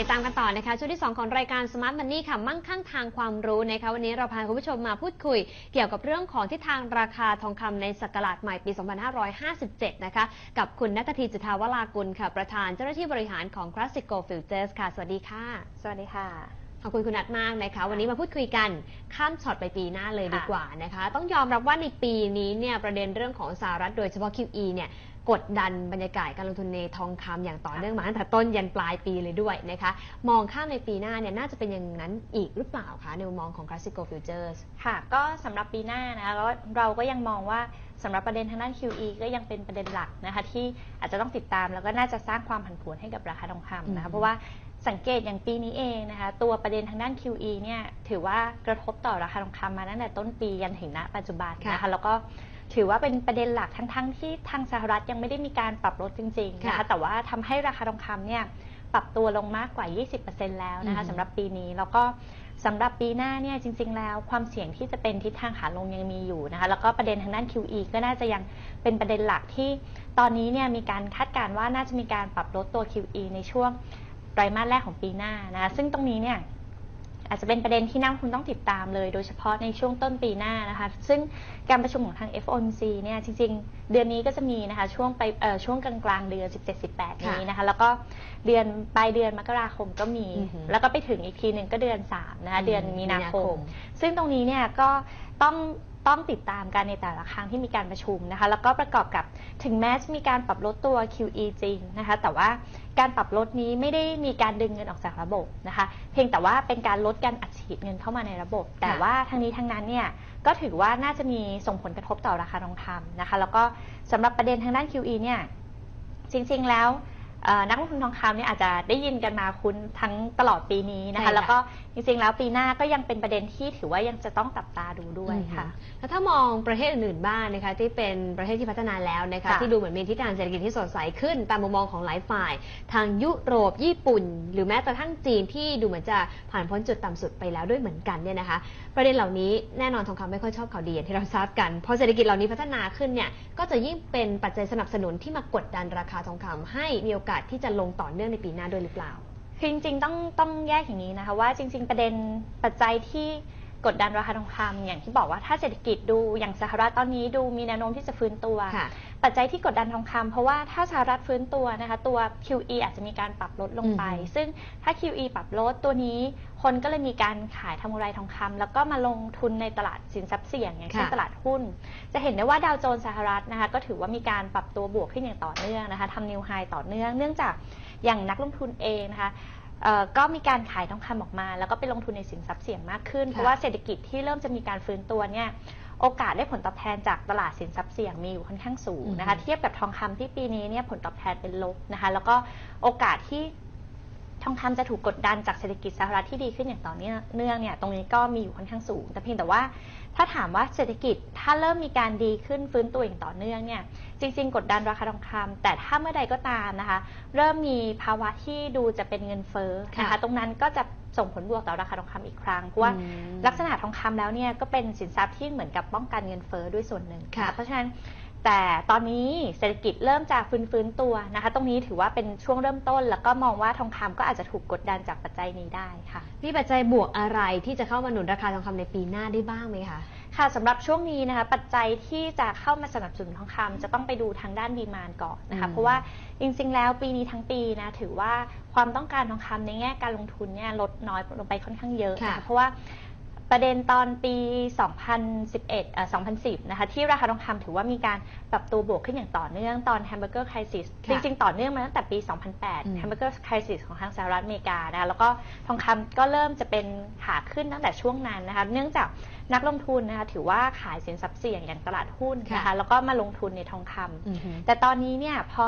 ติดตามกันต่อนะคะช่วงที่ 2 ของรายการ Smart Money ค่ะมั่งคั่งทางความรู้นะคะวันนี้เราพาคุณผู้ชมมาพูดคุย เกี่ยวกับเรื่องของทิศทางราคาทองคำในศักราชใหม่ปี 2557 นะคะกับคุณนัทธีจุธาวรากุลค่ะประธานเจ้าหน้าที่บริหารของ Classico Futures ค่ะ สวัสดีค่ะ สวัสดีค่ะขอบคุณคุณนัทมากนะคะ วันนี้มาพูดคุยกันข้ามช็อตไปปีหน้าเลยดีกว่านะคะ ต้องยอมรับว่าในปีนี้เนี่ยประเด็นเรื่องของสหรัฐโดยเฉพาะ QE เนี่ย กดดันบรรยากาศการลงทุนในทองคำอย่างต่อเนื่องมาตั้งแต่ต้นยันปลายปีเลยด้วยนะคะ มองข้ามในปีหน้าเนี่ยน่าจะเป็นอย่างนั้นอีกหรือเปล่าคะในมุมมองของ Classico Futures ค่ะ ก็สำหรับปีหน้านะคะแล้วเราก็ยังมองว่าสำหรับประเด็นทางด้าน QE ก็ยังเป็นประเด็นหลักนะคะที่อาจจะต้องติดตามแล้วก็น่าจะสร้างความผันผวนให้กับราคาทองคำนะอืคะมเพราะว่าสังเกตอย่างปีนี้เองนะคะ ตัวประเด็นทางด้าน QE เนี่ยถือว่ากระทบต่อราคาทองคำมาตั้งแต่ต้นปียันถึงณปัจจุบันนะคะ แล้วก็ ถือว่าเป็นประเด็นหลักทั้งๆ ที่ทางสหรัฐยังไม่ได้มีการปรับลดจริงๆนะคะค่ะแต่ว่าทำให้ราคาทองคำเนี่ยปรับตัวลงมากกว่า 20%แล้วนะคะอืมสำหรับปีนี้แล้วก็สำหรับปีหน้าเนี่ยจริง ๆ แล้วความเสี่ยงที่จะเป็นทิศทางขาลงยังมีอยู่นะคะแล้วก็ประเด็นทางด้าน QE ก็น่าจะยังเป็นประเด็นหลักที่ ตอนนี้เนี่ยมีการคาดการณ์ว่าน่าจะมีการปรับลดตัว QE ในช่วงไตรมาสแรกของปีหน้านะคะซึ่งตรงนี้เนี่ย อาจจะเป็นประเด็นที่นักลงทุนต้องติดตามเลย โดยเฉพาะในช่วงต้นปีหน้านะคะ ซึ่งการประชุมของทาง FOMC เนี่ยจริงๆ เดือนนี้ก็จะมีนะคะช่วงไปเอ่อช่วงกลางๆเดือน 17-18 นี้นะคะ แล้วก็เดือนปลายเดือนมกราคมก็มีอือหือแล้วก็ไปถึงอีกทีหนึ่งก็เดือน 3 นะคะเดือนมีนาคมมซึ่งตรงนี้เนี่ยก็ต้อง ต้องติดตามกันในแต่ละครั้งที่มีการประชุมนะคะ แล้วก็ประกอบกับถึงแม้จะมีการปรับลดตัว QE จริงนะคะ แต่ว่าการปรับลดนี้ไม่ได้มีการดึงเงินออกจากระบบนะคะ เพียงแต่ว่าเป็นการลดการอัดฉีดเงินเข้ามาในระบบ แต่ว่าทั้งนี้ทั้งนั้นเนี่ยก็ถือว่าน่าจะมีส่งผลกระทบต่อราคาทองคำนะคะ แล้วก็สำหรับประเด็นทางด้าน QE เนี่ยจริงๆแล้วเอ่อนักลงทุนทองคำเนี่ยอาจจะได้ยินกันมาคุ้นทั้งตลอดปีนี้นะใช่ค่ะคะ แล้วก็ จริงๆ แล้วปีหน้าก็ยังเป็นประเด็นที่ถือว่ายังจะต้องจับตาดูด้วยค่ะอืมแล้วถ้ามองประเทศอื่นๆบ้างนะคะที่เป็นประเทศที่พัฒนาแล้วนะคะค่ะที่ดูเหมือนมีทิศทางเศรษฐกิจที่สดใสขึ้นตามมุมมองของหลายฝ่าย ทางยุโรปญี่ปุ่น หรือแม้กระทั่งจีนที่ดูเหมือนจะผ่านพ้นจุดต่ำสุดไปแล้วด้วยเหมือนกันเนี่ยนะคะ ประเด็นเหล่านี้แน่นอนทองคำไม่ค่อยชอบข่าวดีอย่างที่เราทราบกันพอเศรษฐกิจเหล่านี้พัฒนาขึ้นเนี่ยก็จะยิ่งเป็นปัจจัยสนับสนุนที่มากดดันราคาทองคำให้มีโอกาสที่จะลงต่อเนื่องในปีหน้าด้วยหรือเปล่า คือจริงๆต้องต้องแยกอย่างนี้นะคะว่าจริง ๆ ประเด็นปัจจัยที่กดดันราคาทองคำอย่างที่บอกว่าถ้าเศรษฐกิจดูอย่างสหรัฐตอนนี้ดูมีแนวโน้มที่จะฟื้นตัว ค่ะ ปัจจัยที่กดดันทองคำเพราะว่าถ้าสหรัฐฟื้นตัวนะคะตัว QE อาจจะมีการปรับลดลงไป อือฮึซึ่งถ้า QE ปรับลดตัวนี้ คนก็เลยมีการขายทำกำไรทองคำแล้วก็มาลงทุนในตลาดสินทรัพย์เสี่ยงอย่างเช่นค่ะ ตลาดหุ้น จะเห็นได้ว่าดาวโจนส์สหรัฐนะคะก็ถือว่ามีการปรับตัวบวกขึ้นอย่างต่อเนื่องนะคะทำนิวไฮต่อเนื่องเนื่องจาก อย่างนักลงทุนเองนะคะเอ่อก็มีการขายทองคำออกมา แล้วก็ไปลงทุนในสินทรัพย์เสี่ยงมากขึ้นค่ะเพราะว่าเศรษฐกิจที่เริ่มจะมีการฟื้นตัวเนี่ยโอกาสได้ผลตอบแทนจากตลาดสินทรัพย์เสี่ยงมีอยู่ค่อนข้างสูงนะคะอือฮึเทียบกับทองคำที่ปีนี้เนี่ยผลตอบแทนเป็นลบนะคะ แล้วก็โอกาสที่ ทองคำจะถูกกดดันจากเศรษฐกิจสหรัฐที่ดีขึ้นอย่างต่อเนื่องเนื่องเนี่ยตรงนี้ก็มีอยู่ค่อนข้างสูง แต่เพียงแต่ว่าถ้าถามว่าเศรษฐกิจถ้าเริ่มมีการดีขึ้นฟื้นตัวอย่างต่อเนื่องเนี่ยจริง ๆ กดดันราคาทองคำแต่ถ้าเมื่อใดก็ตามนะคะ เริ่มมีภาวะที่ดูจะเป็นเงินเฟ้อนะค่ะคะตรงนั้นก็จะส่งผลบวกต่อราคาทองคำอีกครั้งเพราะว่าอืมลักษณะทองคำแล้วเนี่ยก็เป็นสินทรัพย์ที่เหมือนกับป้องกันเงินเฟ้อด้วยส่วนหนึ่งค่ะเพราะฉะนั้น แต่ตอนนี้เศรษฐกิจเริ่มจะฟื้นฟื้นตัวนะคะ ตรงนี้ถือว่าเป็นช่วงเริ่มต้น แล้วก็มองว่าทองคำก็อาจจะถูกกดดันจากปัจจัยนี้ได้ค่ะ มีปัจจัยบวกอะไรที่จะเข้ามาหนุนราคาทองคำในปีหน้าได้บ้างไหมคะค่ะสำหรับช่วงนี้นะคะปัจจัยที่จะเข้ามาสนับสนุนทองคำจะต้องไปดูทางด้านดีมานก่อนนะคะอืมเพราะว่าจริงๆแล้วปีนี้ทั้งปีนะถือว่าความต้องการทองคำในแง่การลงทุนเนี่ยลดน้อยลงไปค่อนข้างเยอะค่ะนเพราะว่า ประเด็นตอนปี 2011เอ่อ2010 นะคะ ที่ราคาทองคำถือว่ามีการปรับตัวบวกขึ้นอย่างต่อเนื่องตอน Hamburger Crisis จค่ะริงๆ ต่อเนื่องมาตั้งแต่ปีอืม2008 Hamburger Crisis ของทางสหรัฐอเมริกานะคะแล้วก็ทองคำก็เริ่มจะเป็นขาขึ้นตั้งแต่ช่วงนั้นนะคะ เนื่องจากนักลงทุนนะคะถือว่าขายสินทรัพย์เสี่ยงอย่างตลาดหุ้นนะคะค่ะแล้วก็มาลงทุนในทองคำอือหือแต่ตอนนี้เนี่ยพอ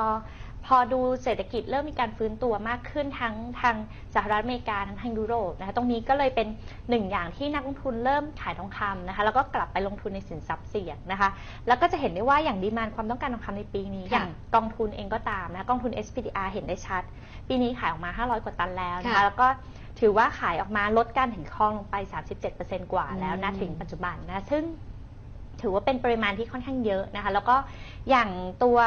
พอดูเศรษฐกิจเริ่มมีการฟื้นตัวมากขึ้นทั้งทางสหรัฐอเมริกาทั้งทางยุโรปนะคะตรงนี้ก็เลยเป็นหนึ่งอย่างที่นักลงทุนเริ่มขายทองคำนะคะแล้วก็กลับไปลงทุนในสินทรัพย์เสี่ยงนะคะแล้วก็จะเห็นได้ว่าอย่างดีมานความต้องการทองคำในปีนี้ค่ะอย่างกองทุนเองก็ตามนะกองทุน SPDR เห็นได้ชัด ปีนี้ขายออกมา 500 กว่าตันแล้วนะคะค่ะแล้วก็ถือว่าขายออกมาลดการถือครองลงไป 37%กว่าแล้วนะอืมถึงปัจจุบันนะซึ่ง ถือว่าเป็นปริมาณที่ค่อนข้างเยอะนะคะ แล้วก็อย่างตัว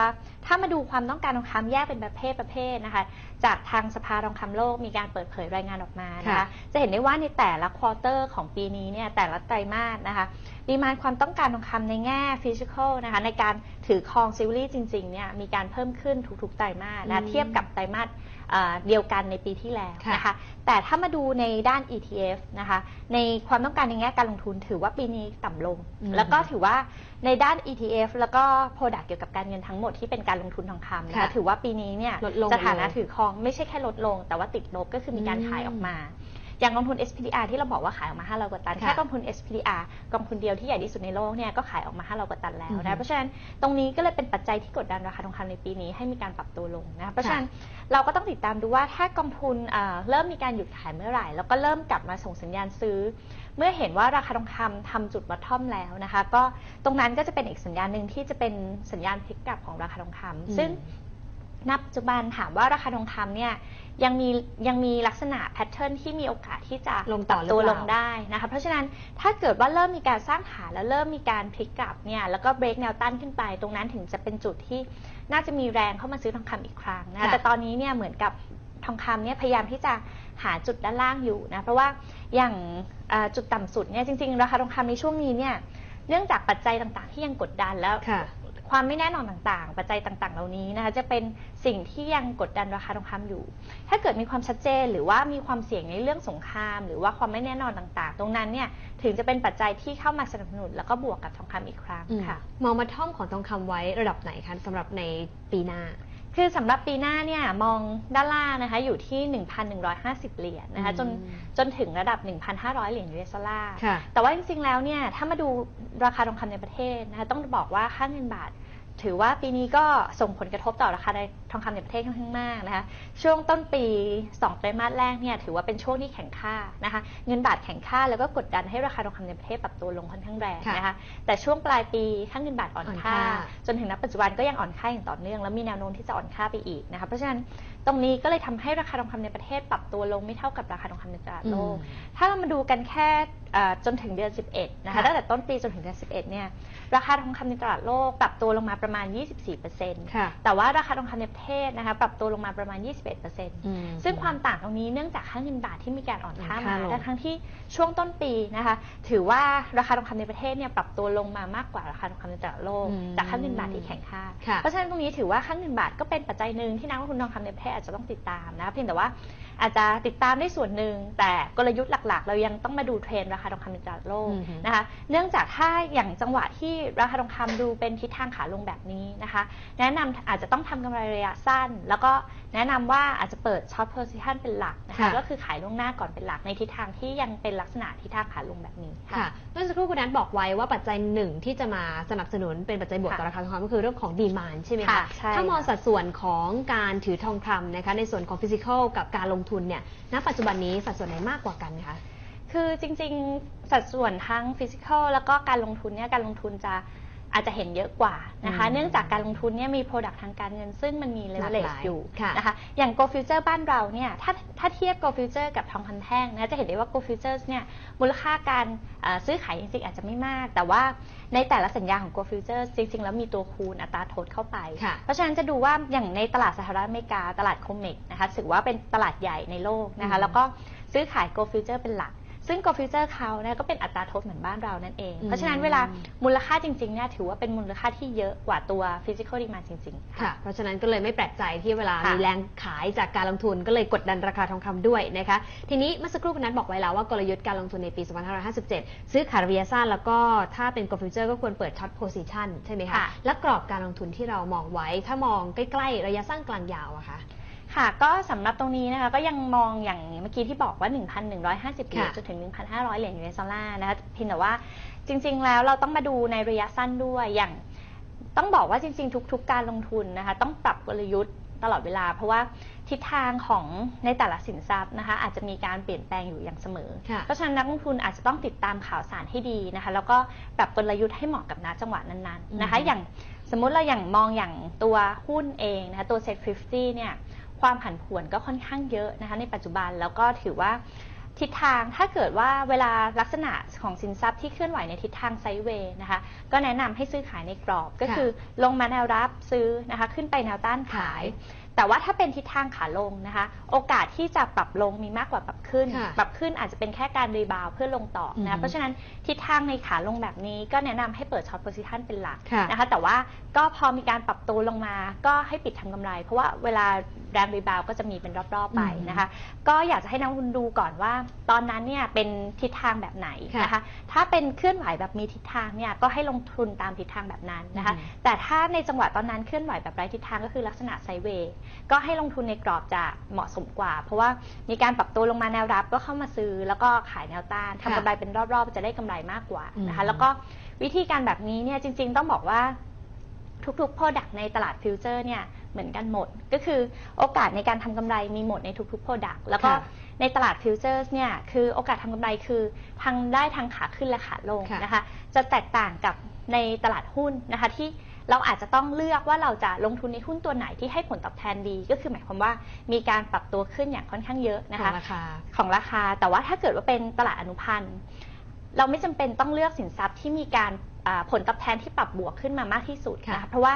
ถ้ามาดูความต้องการทองคำแยกเป็นประเภทประเภทนะคะ จากทางสภาทองคำโลกมีการเปิดเผยรายงานออกมานะคะค่ะจะเห็นได้ว่าในแต่ละควอเตอร์ของปีนี้เนี่ยแต่ละไตรมาสนะคะดีมานความต้องการทองคำในแง่ฟิสิกอลนะคะในการถือครองซิลลี่จริงๆเนี่ยมีการเพิ่มขึ้นทุกๆไตรมาสอืนะมเทียบกับไตรมาส เอ่อเดียวกันในปีที่แล้วค่ะนะคะ แต่ถ้ามาดูในด้าน ETF นะคะ ในความต้องการในแง่การลงทุนถือว่าปีนี้ต่ำลงอืมแล้วก็ถือว่าในด้าน ETF แล้วก็ Product เกี่ยวกับการเงินทั้งหมดที่เป็นการลงทุนทองคำนะคะค่ะถือว่าปีนี้เนี่ยลดลงสถานะหมดเลยถือครองไม่ใช่แค่ลดลง แต่ว่าติดลบก็คือมีการอืมขายออกมา อย่างกองทุน SPDR ที่เราบอกว่าขายออกมา 500 กว่าตันค่ะแค่กองทุน SPDR กองทุนเดียวที่ใหญ่ที่สุดในโลกเนี่ยก็ขายออกมา 500 กว่าตันแล้วอือฮึนะ เพราะฉะนั้นตรงนี้ก็เลยเป็นปัจจัยที่กดดันราคาทองคำในปีนี้ให้มีการปรับตัวลงนะ เพราะฉะนั้นเราก็ต้องติดตามดูว่าถ้ากองทุนเอ่อเริ่มมีการหยุดขายเมื่อไหร่ แล้วก็เริ่มกลับมาส่งสัญญาณซื้อ เมื่อเห็นว่าราคาทองคำทำจุดบอททอมแล้วนะคะ ก็ตรงนั้นก็จะเป็นอีกสัญญาณหนึ่งที่จะเป็นสัญญาณพลิกกลับของราคาทองคำซึ่งณปัจจุบันถามว่าราคาทองคำเนี่ย ยังมียังมีลักษณะแพทเทิร์นที่มีโอกาสที่จะลงต่อปรับตัวหรือลเปล่างได้นะคะ เพราะฉะนั้นถ้าเกิดว่าเริ่มมีการสร้างฐานแล้วเริ่มมีการพลิกกลับเนี่ยแล้วก็เบรกแนวต้านขึ้นไป ตรงนั้นถึงจะเป็นจุดที่น่าจะมีแรงเข้ามาซื้อทองคำอีกครั้งนะคะค่ะ แต่ตอนนี้เนี่ยเหมือนกับทองคำเนี่ยพยายามที่จะหาจุดด้านล่างอยู่นะเพราะว่าอย่างเอ่อจุดต่ำสุดเนี่ยจริงๆราคาทองคำในช่วงนี้เนี่ยเนื่องจากปัจจัยต่างๆ ที่ยังกดดันแล้ว ค่ะ ความไม่แน่นอนต่างๆ ปัจจัยต่างๆ เหล่านี้นะคะจะเป็นสิ่งที่ยังกดดันราคาทองคำอยู่ ถ้าเกิดมีความชัดเจนหรือว่ามีความเสี่ยงในเรื่องสงคราม หรือว่าความไม่แน่นอนต่างๆ ตรงนั้นเนี่ยถึงจะเป็นปัจจัยที่เข้ามาสนับสนุนแล้วก็บวกกับทองคำอีกครั้งอืมค่ะมองมาท่อมของทองคำไว้ระดับไหนคะสำหรับในปีหน้าคือสำหรับปีหน้าเนี่ยมองด้านล่างนะคะอยู่ที่ 1,150 เหรียญนะคะจนอืมจนถึงระดับ 1,500 เหรียญยูเอสดอลลาร์ค่ะแต่ว่าจริงๆแล้วเนี่ยถ้ามาดูราคาทองคำในประเทศนะคะต้องบอกว่าค่าเงินบาท ถือว่าปีนี้ก็ส่งผลกระทบต่อราคาในทองคำในประเทศค่อนข้างมากนะคะช่วงต้นปี 2 ไตรมาสแรกเนี่ยถือว่าเป็นช่วงที่แข็งค่านะคะเงินบาทแข็งค่าแล้วก็กดดันให้ราคาทองคำในประเทศปรับตัวลงค่อนข้างแรงค่ะนะคะแต่ช่วงปลายปีค่าเงินบาทอ่อนอ่อนค่าค่า จนถึงณปัจจุบันก็ยังอ่อนค่าอย่างต่อเนื่อง แล้วมีแนวโน้มที่จะอ่อนค่าไปอีกนะคะเพราะฉะนั้น ตรงนี้ก็เลยทำให้ราคาทองคำในประเทศปรับตัวลงไม่เท่ากับราคาทองคำในตลาดโลกอืมถ้าเรามาดูกันแค่เอ่อจนถึงเดือน 11 นะคะค่ะตั้งแต่ต้นปีจนถึงเดือน 11 เนี่ย ราคาทองคำในตลาดโลกปรับตัวลงมาประมาณ 24%ค่ะแต่ว่าราคาทองคำในประเทศนะคะปรับตัวลงมาประมาณ 21%อืมซึ่งความต่างตรงนี้เนื่องจากค่าเงินบาทที่มีการอ่อนค่าอ่อนมาค่าลงแต่ทั้งที่ช่วงต้นปีนะคะ ถือว่าราคาทองคำในประเทศเนี่ยปรับตัวลงมามากกว่าราคาทองคำในตลาดโลกอืมจากค่าเงินบาทที่แข็งค่าค่ะเพราะฉะนั้นตรงนี้ถือว่าค่าเงินบาทก็เป็นปัจจัยหนึ่งที่นักลงทุนทองคำในประเทศอาจจะต้องติดตามนะ เพียงแต่ว่า อาจจะติดตามได้ส่วนหนึ่ง แต่กลยุทธ์หลักๆ เรายังต้องมาดูเทรนด์ราคาทองคำในตลาดโลกอือฮึนะคะ เนื่องจากถ้าอย่างจังหวะที่ราคาทองคำดูเป็นทิศทางขาลงแบบนี้นะคะ แนะนำอาจจะต้องทำกำไรระยะสั้น แล้วก็แนะนำว่าอาจจะเปิดช็อตโพซิชันเป็นหลักนะคะค่ะก็คือขายล่วงหน้าก่อนเป็นหลักในทิศทางที่ยังเป็นลักษณะทิศทางขาลงแบบนี้ค่ะค่ะเมื่อสักครู่คุณนัทบอกไว้ว่าปัจจัยหนึ่งที่จะมาสนับสนุนเป็นปัจจัยบวกค่ะต่อราคาทองคำก็คือเรื่องของดีมานใช่ไหมคะค่ะใช่ถ้ามองค่ะสัดส่วนของการถือทองคำนะคะในส่วนของฟิสิกอลกับการลงทุนเนี่ยณปัจจุบันนี้สัดส่วนไหนมากกว่ากันคะ คือจริงๆ สัดส่วนทั้งฟิสิกอลแล้วก็การลงทุนเนี่ยการลงทุนจะ อาจจะเห็นเยอะกว่านะคะอืมเนื่องจากการลงทุนเนี่ยมี Product ทางการเงิน ซึ่งมันมีหลากห leverage ลายอยู่ค่ะนะคะอย่าง Go Future บ้านเราเนี่ยถ้าถ้าเทียบ Go Future กับทองคำแท่งนะจะเห็นได้ว่า Go Futures เนี่ยมูลค่าการเอ่อซื้อขายจริงๆอาจจะไม่มาก แต่ว่าในแต่ละสัญญาของ Go Futures จริงๆ แล้วมีตัวคูณอัตราโทษเข้าไปค่ะเพราะฉะนั้นจะดูว่าอย่างในตลาดสหรัฐอเมริกาตลาดโคเมกนะคะถือว่าเป็นตลาดใหญ่ในโลกนะคะอืมแล้วก็ซื้อขาย Go Future เป็นหลัก ซึ่ง Go Future เขานะก็เป็นอัตราโทษเหมือนบ้านเรานั่นเองอืมเพราะฉะนั้นเวลามูลค่าจริงๆเนี่ยถือว่าเป็นมูลค่าที่เยอะกว่าตัว Physical Demand จริงๆ ค่ะ เพราะฉะนั้นก็เลยไม่แปลกใจที่เวลาค่ะมีแรงขายจากการลงทุนก็เลยกดดันราคาทองคำด้วยนะคะ ทีนี้เมื่อสักครู่คุณนัทบอกไว้แล้วว่ากลยุทธ์การลงทุนในปี 2557 ซื้อขายระยะสั้นแล้วก็ถ้าเป็นก o ฟิวเจอร์ก็ควรเปิดช็อตโพซิชันใช่ไหมคะค่ะและกรอบการลงทุนที่เรามองไว้ ถ้ามองใกล้ๆระยะสั้นกลางยาวอะคะ ค่ะก็สำหรับตรงนี้นะคะก็ยังมองอย่างเมื่อกี้ที่บอกว่า 1,150เหรียญค่ะจนถึง 1,500 เหรียญยูเอสดอลลาร์นะคะเพียงแต่ว่าจริง ๆ แล้วเราต้องมาดูในระยะสั้นด้วยอย่างต้องบอกว่าจริง ๆ ทุก ๆ การลงทุนนะคะต้องปรับกลยุทธ์ตลอดเวลา เพราะว่าทิศทางของในแต่ละสินทรัพย์นะคะอาจจะมีการเปลี่ยนแปลงอยู่อย่างเสมอ ค่ะ เพราะฉะนั้นนักลงทุนอาจจะต้องติดตามข่าวสารให้ดีนะคะแล้วก็ปรับกลยุทธ์ให้เหมาะกับณจังหวะนั้นๆนะคะ อืม อย่างสมมุติเราอย่างมองอย่างตัวหุ้นเองนะคะตัว Set 50เนี่ย ความผันผวนก็ค่อนข้างเยอะนะคะในปัจจุบันแล้วก็ถือว่าทิศทางถ้าเกิดว่าเวลาลักษณะของสินทรัพย์ที่เคลื่อนไหวในทิศทางไซด์เวย์นะคะ ก็แนะนำให้ซื้อขายในกรอบก็คือลงมาแนวรับซื้อนะคะ ขึ้นไปแนวต้านขาย แต่ว่าถ้าเป็นทิศทางขาลงนะคะ โอกาสที่จะปรับลงมีมากกว่าปรับขึ้น ค่ะปรับขึ้นอาจจะเป็นแค่การรีบาวด์เพื่อลงต่ออือฮึนะเพราะฉะนั้นทิศทางในขาลงแบบนี้ก็แนะนำให้เปิดช็อตโพซิชันเป็นหลักค่ะนะคะ แต่ว่าก็พอมีการปรับตัวลงมาก็ให้ปิดทำกำไร เพราะว่าเวลาแรงรีบาวด์ก็จะมีเป็นรอบๆไปนะคะ ก็อยากจะให้นักลงทุนดูก่อนว่า ตอนนั้นเนี่ยเป็นทิศทางแบบไหนนะคะ ถ้าเป็นเคลื่อนไหวแบบมีทิศทางเนี่ยก็ให้ลงทุนตามทิศทางแบบนั้นนะคะ อืม แต่ถ้าในจังหวะตอนนั้นเคลื่อนไหวแบบไร้ทิศทางก็คือลักษณะไซด์เวย์ก็ให้ลงทุนในกรอบจะเหมาะสมกว่า เพราะว่ามีการปรับตัวลงมาแนวรับก็เข้ามาซื้อ แล้วก็ขายแนวต้านทำค่ะกำไรเป็นรอบๆ จะได้กำไรมากกว่านะคะอืมแล้วก็วิธีการแบบนี้เนี่ยจริง ๆ ต้องบอกว่าทุกๆ Product ในตลาดฟิวเจอร์เนี่ยเหมือนกันหมด ก็คือโอกาสในการทำกำไรมีหมดในทุกๆ Product แล้วก็ค่ะในตลาดฟิวเจอร์เนี่ยคือโอกาสทำกำไรคือทางได้ทางขาขึ้นและขาลงค่ะนะคะ จะแตกต่างกับในตลาดหุ้นนะคะที่ เราอาจจะต้องเลือกว่าเราจะลงทุนในหุ้นตัวไหนที่ให้ผลตอบแทนดี ก็คือหมายความว่ามีการปรับตัวขึ้นอย่างค่อนข้างเยอะนะขอคะงราคาของราคา แต่ว่าถ้าเกิดว่าเป็นตลาดอนุพันธ์เราไม่จำเป็นต้องเลือกสินทรัพย์ที่มีการอ่าผลตอบแทนที่ปรับบวกขึ้นมามากที่สุดค่ะนะคะเพราะว่า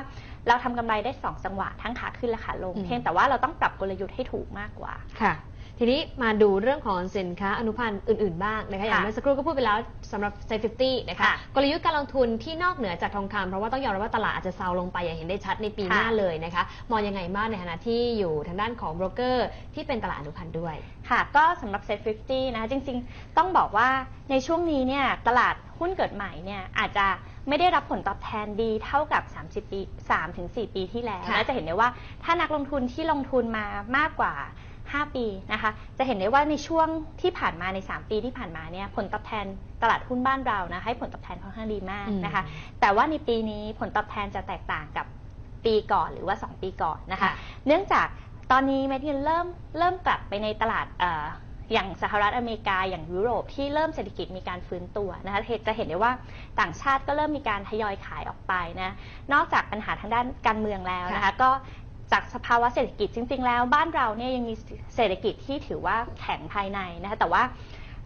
เราทำกำไรได้ 2 จังหวะทั้งขาขึ้นและขาลงอืมเพียงแต่ว่าเราต้องปรับกลยุทธ์ให้ถูกมากกว่าค่ะ ทีนี้มาดูเรื่องของสินค้าอนุพันธ์อื่น ๆ บ้างนะคะอย่างค่ะเมื่อสักครู่ก็พูดไปแล้วสำหรับเซฟิตี้นะคะค่ะกลยุทธ์การลงทุนที่นอกเหนือจากทองคำเพราะว่าต้องยอมรับว่าตลาดอาจจะเซาลงไปอย่างเห็นได้ชัดในปีหน้าค่ะเลยนะคะมองยังไงบ้างในฐานะที่อยู่ทางด้านของโบรกเกอร์ที่เป็นตลาดอนุพันธ์ด้วยค่ะก็สำหรับ Set 50นะคะจริงๆ ต้องบอกว่าในช่วงนี้เนี่ยตลาดหุ้นเกิดใหม่เนี่ยอาจจะไม่ได้รับผลตอบแทนดีเท่ากับ 30 ปี3-4ปีที่แล้วค่ะนะจะเห็นได้ว่าถ้านักลงทุนที่ลงทุนมามากกว่า 5 ปีนะคะจะเห็นได้ว่าในช่วงที่ผ่านมาใน 3 ปีที่ผ่านมาเนี่ยผลตอบแทนตลาดหุ้นบ้านเรานะให้ผลตอบแทนค่อนข้างดีมากนะคะอืมแต่ว่าในปีนี้ผลตอบแทนจะแตกต่างกับปีก่อนหรือว่า 2 ปีก่อนนะคะค่ะเนื่องจากตอนนี้เม็ดเงินเริ่มเริ่มกลับไปในตลาดเอ่ออย่างสหรัฐอเมริกาอย่างยุโรปที่เริ่มเศรษฐกิจมีการฟื้นตัวนะคะเห็นจะเห็นได้ว่าต่างชาติก็เริ่มมีการทยอยขายออกไปนะนอกจากปัญหาทางด้านการเมืองแล้วนะคะก็ จากสภาวะเศรษฐกิจจริง ๆ แล้ว บ้านเราเนี่ยยังมีเศรษฐกิจที่ถือว่าแข็งภายในนะคะแต่ว่า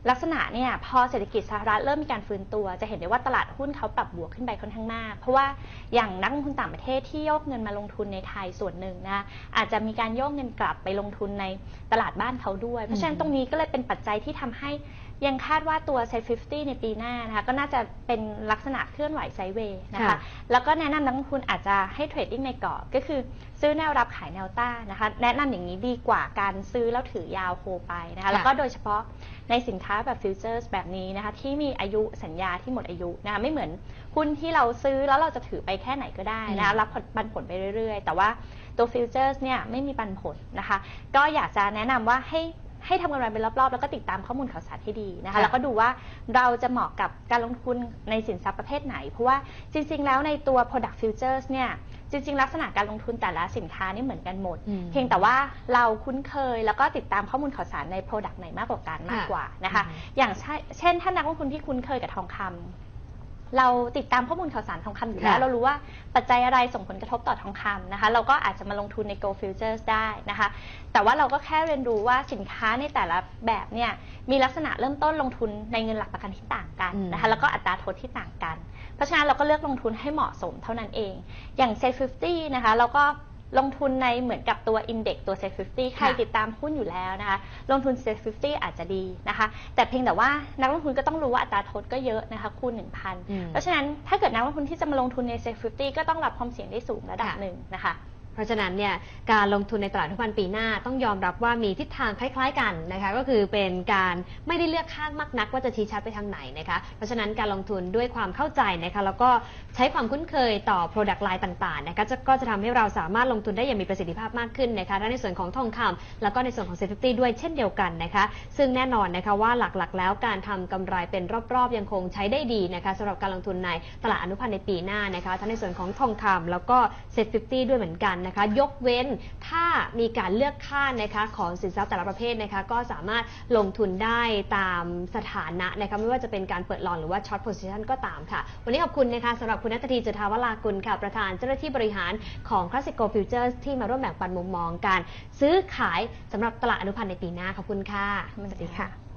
ลักษณะเนี่ยพอเศรษฐกิจสหรัฐเริ่มมีการฟื้นตัว จะเห็นได้ว่าตลาดหุ้นเขาปรับบวกขึ้นไปค่อนข้างมาก เพราะว่าอย่างนักลงทุนต่างประเทศที่โยกเงินมาลงทุนในไทยส่วนหนึ่งนะอาจจะมีการโยกเงินกลับไปลงทุนในตลาดบ้านเขาด้วย เพราะฉะนั้นตรงนี้ก็เลยเป็นปัจจัยที่ทำให้ ยังคาดว่าตัว Set 50 ในปีหน้านะคะก็น่าจะเป็นลักษณะเคลื่อนไหวไซด์เวย์นะคะ ค่ะ แล้วก็แนะนำนักลงทุนอาจจะให้เทรดดิ้งในกรอบก็คือซื้อแนวรับขายแนวต้านนะคะ แนะนำอย่างนี้ดีกว่าการซื้อแล้วถือยาวโคไปนะคะ ค่ะ แล้วก็โดยเฉพาะในสินค้าแบบฟิวเจอร์สแบบนี้นะคะ ที่มีอายุสัญญาที่หมดอายุนะคะไม่เหมือนหุ้นที่เราซื้อแล้วเราจะถือไปแค่ไหนก็ได้นะคะรับผลปันผลไปเรื่อยๆ แต่ว่าตัวฟิวเจอร์สเนี่ยไม่มีปันผลนะคะ ก็อยากจะแนะนำว่าให้ ให้ทำกำไรเป็นรอบๆ แล้วก็ติดตามข้อมูลข่าวสารให้ดีนะคะค่ะ แล้วก็ดูว่าเราจะเหมาะกับการลงทุนในสินทรัพย์ประเภทไหน เพราะว่าจริง ๆ แล้วในตัว product futures เนี่ยจริง ๆ ลักษณะการลงทุนแต่ละสินค้านี่เหมือนกันหมด อืม เพียงแต่ว่าเราคุ้นเคยแล้วก็ติดตามข้อมูลข่าวสารใน product ไหนมากกว่ากันมากกว่านะคะอืมอย่างเช่นเช่นถ้านักลงทุนที่คุ้นเคยกับทองคำ เราติดตามข้อมูลข่าวสารทองคำอยู่แล้ว ค่ะ เรารู้ว่าปัจจัยอะไรส่งผลกระทบต่อทองคำนะคะ เราก็อาจจะมาลงทุนใน Go Futures ได้นะคะ แต่ว่าเราก็แค่เรียนรู้ว่าสินค้าในแต่ละแบบเนี่ยมีลักษณะเริ่มต้นลงทุนในเงินหลักประกันที่ต่างกันอืมนะคะ แล้วก็อัตราโทษที่ต่างกัน เพราะฉะนั้นเราก็เลือกลงทุนให้เหมาะสมเท่านั้นเอง อย่าง Set 50 นะคะ เราก็ ลงทุนในเหมือนกับตัว Index ตัว Set 50 ใครค่ะติดตามหุ้นอยู่แล้วนะคะ ลงทุน Set 50 อาจจะดีนะคะ แต่เพียงแต่ว่านักลงทุนก็ต้องรู้ว่าอัตราโทษก็เยอะนะคะคูณอืม1,000 เพราะฉะนั้นถ้าเกิดนักลงทุนที่จะมาลงทุนใน Set 50 ก็ต้องรับความเสี่ยงได้สูงระดับค่ะหนึ่งนะคะ เพราะฉะนั้นเนี่ยการลงทุนในตลาดทุกวันปีหน้าต้องยอมรับว่ามีทิศทางคล้าย ๆ กันนะคะก็คือเป็นการไม่ได้เลือกข้างมากนักว่าจะชี้ชัดไปทางไหนนะคะเพราะฉะนั้นการลงทุนด้วยความเข้าใจนะคะแล้วก็ใช้ความคุ้นเคยต่อ Product Line ต่างๆนะคะจะก็จะทำให้เราสามารถลงทุนได้อย่างมีประสิทธิภาพมากขึ้นนะคะทั้งในส่วนของทองคำแล้วก็ในส่วนของ Safety ด้วยเช่นเดียวกันนะคะซึ่งแน่นอนนะคะว่าหลักๆ แล้วการทำกำไรเป็นรอบๆ ยังคงใช้ได้ดีนะคะสำหรับการลงทุนในตลาดอนุพันธ์ในปีหน้านะคะทั้งในส่วนของทองคำแล้วก็ Set 50ด้วยเหมือนกันนะคะ ยกเว้นถ้ามีการเลือกค่านะคะของสินทรัพย์แต่ละประเภทนะคะก็สามารถลงทุนได้ตามสถานะนะคะไม่ว่าจะเป็นการเปิดลอนหรือว่าช็อตโพซิชันก็ตามค่ะ วันนี้ขอบคุณนะคะสำหรับคุณนัททีจุธาวรากุลค่ะ ประธานเจ้าหน้าที่บริหารของ Classico Futures ที่มาร่วมแบ่งปันมุมมองการซื้อขายสำหรับตลาดอนุพันธ์ในปีหน้าขอบคุณค่ะสวัสดีค่ะ